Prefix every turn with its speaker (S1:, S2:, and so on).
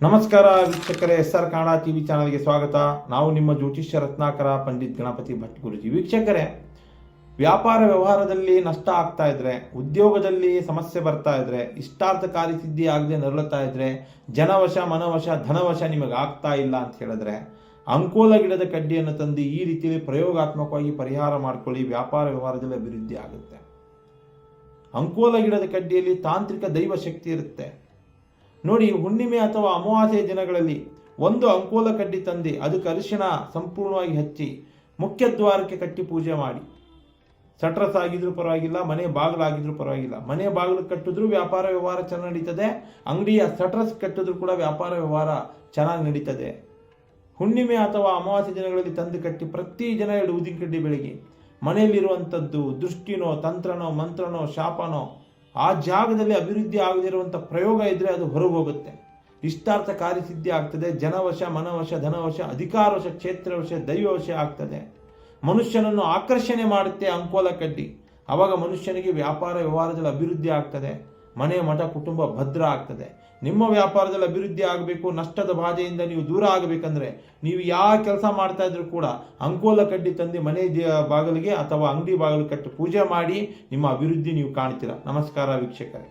S1: ನಮಸ್ಕಾರ ವೀಕ್ಷಕರೇ S R Kannada TV ಚಾನಲ್ಗೆ ಸ್ವಾಗತ. ನಾವು ನಿಮ್ಮ ಜ್ಯೋತಿಷ್ಯ ರತ್ನಾಕರ ಪಂಡಿತ್ ಗಣಪತಿ ಭಟ್ ಗುರುಜಿ. ವೀಕ್ಷಕರೇ, ವ್ಯಾಪಾರ ವ್ಯವಹಾರದಲ್ಲಿ ನಷ್ಟ ಆಗ್ತಾ ಇದ್ರೆ, ಉದ್ಯೋಗದಲ್ಲಿ ಸಮಸ್ಯೆ ಬರ್ತಾ ಇದ್ರೆ, ಇಷ್ಟಾರ್ಥ ಕಾರ್ಯಸಿದ್ಧಿ ಆಗದೆ ನರಳುತ್ತಾ ಇದ್ರೆ, ಜನವಶ, ಮನವಶ, ಧನವಶ ನಿಮಗೆ ಆಗ್ತಾ ಇಲ್ಲ ಅಂತ ಹೇಳಿದ್ರೆ, ಅಂಕೋಲ ಗಿಡದ ಕಡ್ಡಿಯನ್ನು ತಂದು ಈ ರೀತಿಯಲ್ಲಿ ಪ್ರಯೋಗಾತ್ಮಕವಾಗಿ ಪರಿಹಾರ ಮಾಡ್ಕೊಳ್ಳಿ, ವ್ಯಾಪಾರ ವ್ಯವಹಾರದಲ್ಲಿ ಅಭಿವೃದ್ಧಿ ಆಗುತ್ತೆ. ಅಂಕೋಲ ಗಿಡದ ಕಡ್ಡಿಯಲ್ಲಿ ತಾಂತ್ರಿಕ ದೈವ ಶಕ್ತಿ ಇರುತ್ತೆ. ನೋಡಿ, ಹುಣ್ಣಿಮೆ ಅಥವಾ ಅಮಾವಾಸ್ಯೆ ದಿನಗಳಲ್ಲಿ ಒಂದು ಅಂಕೋಲ ಕಡ್ಡಿ ತಂದೆ ಅದಕ್ಕೆ ಅರಿಶಿಣ ಸಂಪೂರ್ಣವಾಗಿ ಹಚ್ಚಿ, ಮುಖ್ಯ ದ್ವಾರಕ್ಕೆ ಕಟ್ಟಿ ಪೂಜೆ ಮಾಡಿ. ಸಟ್ರಸ್ ಆಗಿದ್ರೂ ಪರವಾಗಿಲ್ಲ, ಮನೆ ಬಾಗಿಲಾಗಿದ್ರೂ ಪರವಾಗಿಲ್ಲ. ಮನೆ ಬಾಗಿಲು ಕಟ್ಟಿದ್ರೂ ವ್ಯಾಪಾರ ವ್ಯವಹಾರ ಚೆನ್ನಾಗಿ ನಡೀತದೆ, ಅಂಗಡಿಯ ಸಟ್ರಸ್ ಕಟ್ಟಿದ್ರು ಕೂಡ ವ್ಯಾಪಾರ ವ್ಯವಹಾರ ಚೆನ್ನಾಗಿ ನಡೀತದೆ. ಹುಣ್ಣಿಮೆ ಅಥವಾ ಅಮಾವಾಸ್ಯೆ ದಿನಗಳಲ್ಲಿ ತಂದು ಕಟ್ಟಿ ಪ್ರತಿ ಜನ ಎರಡು ಊದಿನ ಕಡ್ಡಿ ಬೆಳಗ್ಗೆ ಮನೆಯಲ್ಲಿರುವಂಥದ್ದು, ದೃಷ್ಟಿನೋ, ತಂತ್ರನೋ, ಮಂತ್ರನೋ, ಶಾಪನೋ ಆ ಜಾಗದಲ್ಲಿ ಅಭಿವೃದ್ಧಿ ಆಗದಿರುವಂಥ ಪ್ರಯೋಗ ಇದ್ದರೆ ಅದು ಹೊರಗೆ ಹೋಗುತ್ತೆ ಇಷ್ಟಾರ್ಥ ಕಾರ್ಯಸಿದ್ಧಿ ಆಗ್ತದೆ, ಜನವಶ, ಮನವಶ, ಧನವಶ, ಅಧಿಕಾರವಶ, ಕ್ಷೇತ್ರವಶ, ದೈವವಶ ಆಗ್ತದೆ. ಮನುಷ್ಯನನ್ನು ಆಕರ್ಷಣೆ ಮಾಡುತ್ತೆ ಅಂಕೋಲ ಕಡ್ಡಿ ಆವಾಗ ಮನುಷ್ಯನಿಗೆ ವ್ಯಾಪಾರ ವ್ಯವಹಾರದಲ್ಲಿ ಅಭಿವೃದ್ಧಿ ಆಗ್ತದೆ. ಮನೆ ಮಠ ಕುಟುಂಬ ಭದ್ರ ಆಗ್ತದೆ. ನಿಮ್ಮ ವ್ಯಾಪಾರದಲ್ಲಿ ಅಭಿವೃದ್ಧಿ ಆಗಬೇಕು, ನಷ್ಟದ ಬಾಧೆಯಿಂದ ನೀವು ದೂರ ಆಗಬೇಕಂದ್ರೆ ನೀವು ಯಾವ ಕೆಲಸ ಮಾಡ್ತಾ ಇದ್ರೂ ಕೂಡ ಅಂಕೋಲ ಕಡ್ಡಿ ತಂದು ಮನೆ ಬಾಗಿಲಿಗೆ ಅಥವಾ ಅಂಗಡಿ ಬಾಗಿಲು ಕಟ್ಟಿ ಪೂಜೆ ಮಾಡಿ ನಿಮ್ಮ ಅಭಿವೃದ್ಧಿ ನೀವು ಕಾಣ್ತೀರಾ. ನಮಸ್ಕಾರ ವೀಕ್ಷಕರೇ.